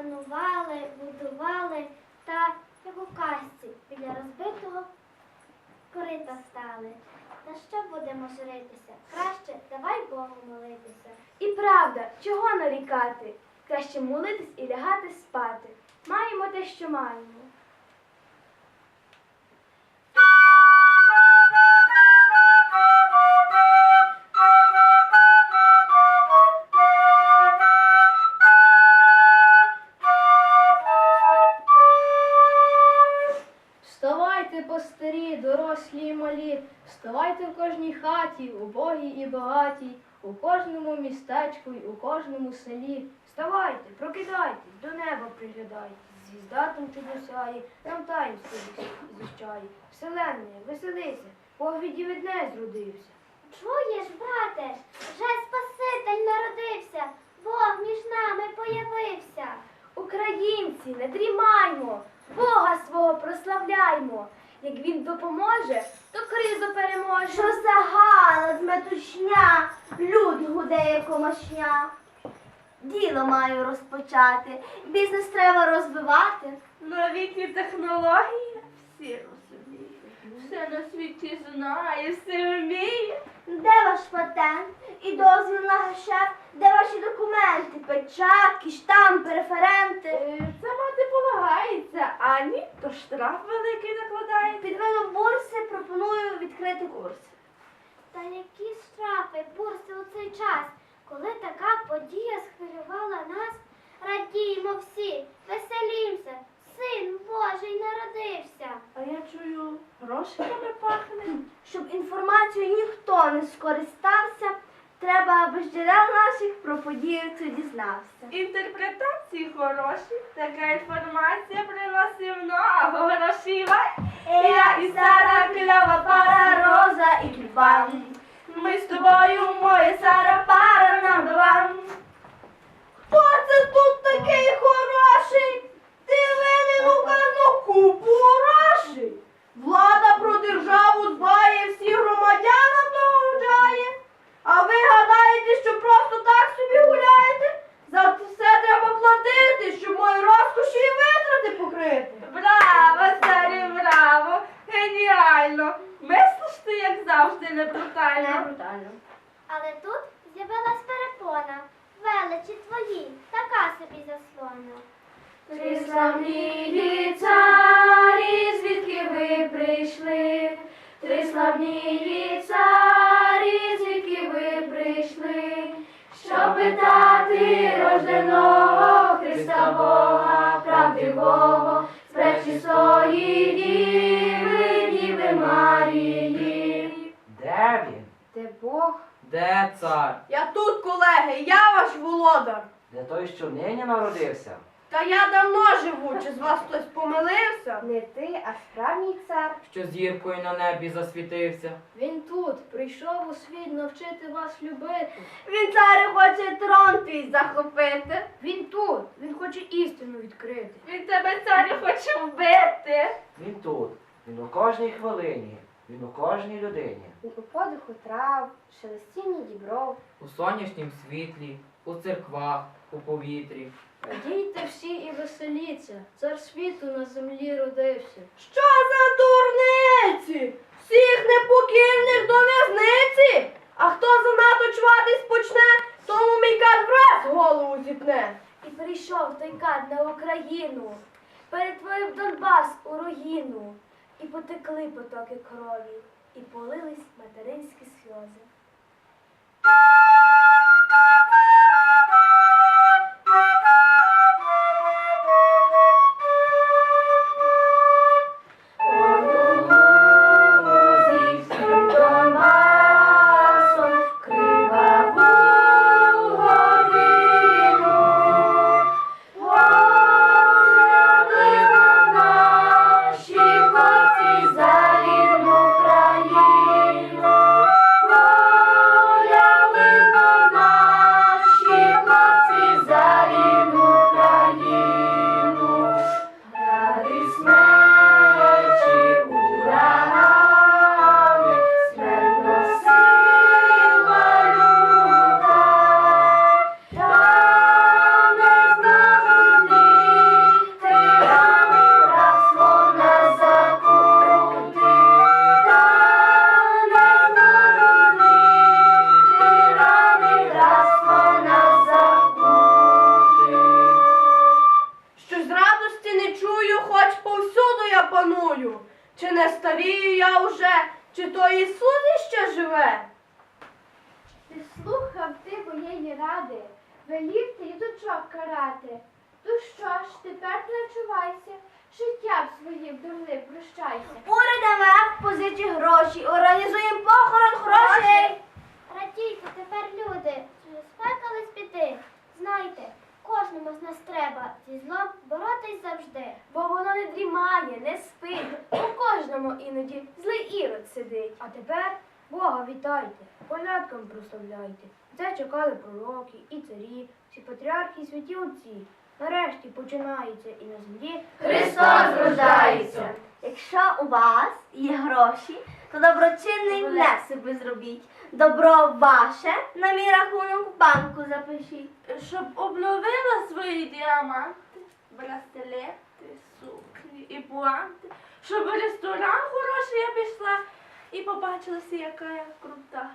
планували, будували та, як у казці, біля розбитого корита стали. Та що будемо журитися? Краще давай Богу молитися. І правда, чого нарікати? Краще молитись і лягати спати. Маємо те, що маємо. Вставайте в кожній хаті, убогій і багатій, у кожному містечку й у кожному селі. Вставайте, прокидайтесь, до неба приглядайте, звізда там чудосяє, нам таїнство зущає. Вселенне, веселися, Бог від неї зродився. Чуєш, брате, вже Спаситель народився, Бог між нами появився. Українці, не дрімаймо, Бога свого прославляймо. Як він допоможе, то кризу переможе. Що за галас, метушня, люд гуде, як комашня. Діло маю розпочати, бізнес треба розвивати. Новітні технології всі розуміють. Все на світі знає, все вміє. Де ваш патент і дозвіл на гешефт? Де ваші документи, печатки, штампи, референти? Е, Це мати полагається, а ні, то штраф великий накладає. Під видом бурси пропоную відкрити курс. Та які штрафи, бурси у цей час, коли така подія схвилювала нас, радіємо всі, веселімся, син Божий народився. А я чую, грошиками пахне. Щоб інформацією ніхто не скористався, треба, аби з джерел наших про подію цю дізнався. Інтерпретації хороші, така інформація приносить много грошей. Я і Сара, клява пара, роза і тюльпан. Ми з тобою, моя Сара, пара number one. Хто це тут такий хороший? Ти винен у казну купу грошей. Влада про державу дбає, всі громадянам догоджає. А ви гадаєте, що просто так собі гуляєте? За все треба платити, щоб мої розкоші і витрати покрити. Браво, Сарі, браво! Геніально! Мислиш ти, як завжди, не брутально. брутально. Але тут з'явилась перепона, величі твої, така собі заслона. Три славні царі, звідки ви прийшли? Три славні царі, звідки ви прийшли? Щоб питати рожденого Христа Бога, правдивого, з пречистої діви, діви Марії. Де він? Де Бог? Де цар? Я тут, колеги, я ваш володар. Де той, що нині народився? Та я давно живу, чи з вас хтось помилився? Не ти, а справжній цар. Що зіркою на небі засвітився? Він тут прийшов у світ навчити вас любити. Він царю хоче трон твій захопити. Він тут, він хоче істину відкрити. Він тебе, царю, хоче вбити. Він тут. Він у кожній хвилині. Він у кожній людині. Він у подиху трав, шелестінні дібров. у сонячнім світлі, у церквах, у повітрі. Радійте всі і веселіться, цар світу на землі родився. Що за дурниці? Всіх непокірних до в'язниці. А хто занадто чватись почне, тому мій кат враз голову зіпне. І прийшов той кат на Україну, перетворив Донбас у руїну, і потекли потоки крові, і полились материнські сльози. Велів ти діточок карати. То що ж, тепер причувайся, життя в своїм дурним прощайся. Уряд МВФ позичі гроші, організуємо похорон грошей. Радійте тепер, люди, що спекались піти. Знайте, кожному з нас треба зі злом боротись завжди. Бо воно не дрімає, не спить. У кожному іноді злий ірод сидить. А тепер Бога вітайте, порядком прославляйте. Це чекали пророки і царі, всі патріархи і святі отці. Нарешті починається і на землі Христос рождається. Якщо у вас є гроші, то доброчинний внесок ви зробіть. Добро ваше на мій рахунок в банку запишіть. Щоб обновила свої діаманти, браслети, сукні і пуанти, щоб в ресторан хороший я пішла і побачилася, яка я крута.